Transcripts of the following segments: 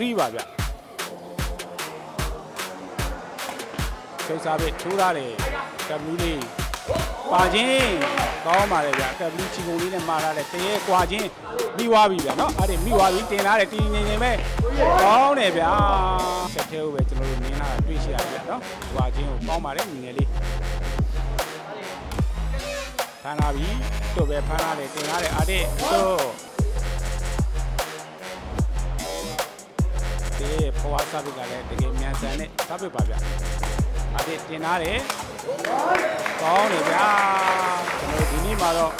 3ပါဗျစိတ်စားပဲထိုးထားတယ်ကပ်လူးလေးပါချင်းကောင်းပါလေဗျကပ်လူးချီကုန်လေးနဲ့မှားထားတယ်တရေကွာချင်းမိသွားပြီဗျနော်အဲ့ဒီမိသွားပြီတင်ထားတယ်တီငင်ငင်ပဲကောင်းတယ်ဗျချက်သေးကိုပဲကျွန်တော်တို့နင်းလာတာတွေ့ရှိရတယ်ဗျနော်ကွာချင်းကိုကောင်းပါတယ်ငယ်လေးဖမ်းလာပြီတို့ပဲဖမ်းလာတယ်တင်ထားတယ်အားတဲ့တို့ ဒီဖွားစားပစ်ကလည်းတကယ်မြန်ဆန်တဲ့စားပစ်ပါဗျအားတဲ့တင်ထားတယ်ကောင်းတယ်ဗျာကျွန်တော်ဒီနေ့မှာတော့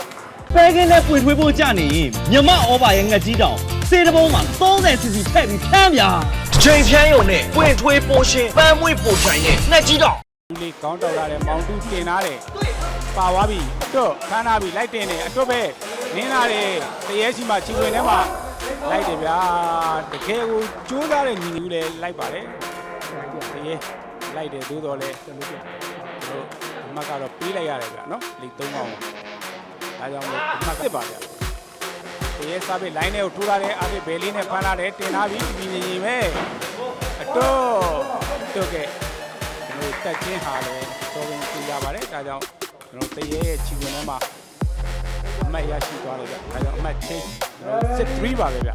ပဲကင်းနဲ့ပွေထွေးဖို့ကြနေရင်မြမဩဘာရဲ့ငက်ကြီးတောင်စေတပုံးမှာ 30 cc ထည့်ပြီးဖမ်းပြာချိန်ဖြန်းရုံနဲ့ပွင့်ထွေးပိုးရှင်ပန်းမွေးပိုချိုင်နဲ့နှက်ကြီးတော့ဒီလေးကောင်းတောက်လာတယ်မောင်တူးတင်ထားတယ်ပါသွားပြီတော့ခန်းထားပြီလိုက်တင်တယ်အတွက်ပဲနင်းလာတယ်တရေစီမှာချီဝင်ထဲမှာ လိုက်တယ်ဗျာတကယ်ကိုကျိုးသားတဲ့ညီညီလေးလိုက်ပါတယ်တရေလိုက်တယ်သို့တော်လဲကျွန်တော်တို့အမကတော့ပေးလိုက်ရတယ်ဗျာနော်လိ3ပေါင်းဒါကြောင့်မို့အမတစ်ပါဗျာတရေစားပြီး line ထဲကိုထိုးထားတယ်အားဖြင့်ဘယ်လေးနဲ့ဖမ်းလာတယ်တင်ထားပြီညီညီညီပဲအတော့တော့ကဲကျွန်တော်တက်ချင်းဟာလည်းတော်ဝင်ပြရပါတယ်ဒါကြောင့်ကျွန်တော်တရေရဲ့ချီဝင်ထဲမှာအမှတ်ရရှိသွားတယ်ဗျဒါကြောင့်အမှတ်ချင်း ကျွန်တော်စစ်3ပါပဲဗျ3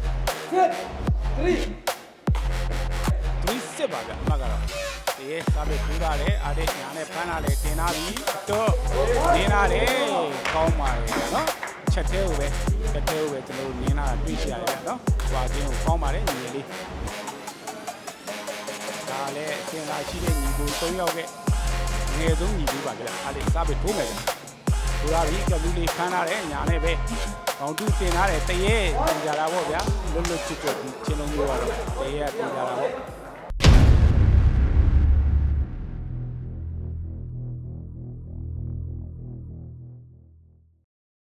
စစ်ပါဗျအမှတ်ကတော့တရေစားပြီးထူးတာလေအားတဲ့ညာနဲ့ဖမ်းလာလေတင်လာပြီတော့နင်းလာတယ်ကောင်းပါရဲ့နော်ချက်သေးကိုပဲချက်သေးကိုပဲကျွန်တော်နင်းလာတွေ့ရှိရတယ်နော်ဟွာချင်းကိုကောင်းပါတယ်ညီလေးဒါလည်းအစင်လာရှိတဲ့ညီကို၃ယောက်ကငယ်ဆုံးညီလေးပါဗျာအားလေးစားပြီးထိုးမယ်ဗျာ ထိုးလာပြီကလူလေးခန်းထားတယ်ညာနဲ့ပဲကောင်းတူတင်ထားတယ်တရေတင်ကြတာပေါ့ဗျာလွတ်လွတ်ချွတ်ချွတ်ဒီချင်းလုံးမျိုးကတော့တရေကတင်